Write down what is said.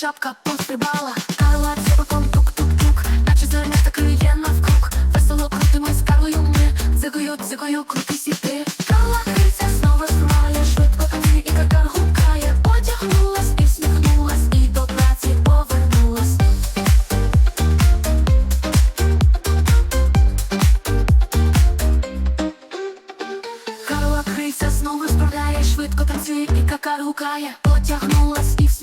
жабка пострибала, Карла ціпаком тук-тук-тук, наче зернята криє навкруг. Весело крутимось з Карлою ми, дзигою, дзигою, крутись і ти. Карла криця знову знає, швидко танцює і какар гукає. Потягнулась і всміхнулась, і до праці повернулась. Карла криця знову справляє, швидко танцює і какар гукає. Потягнулась і всміхнулась,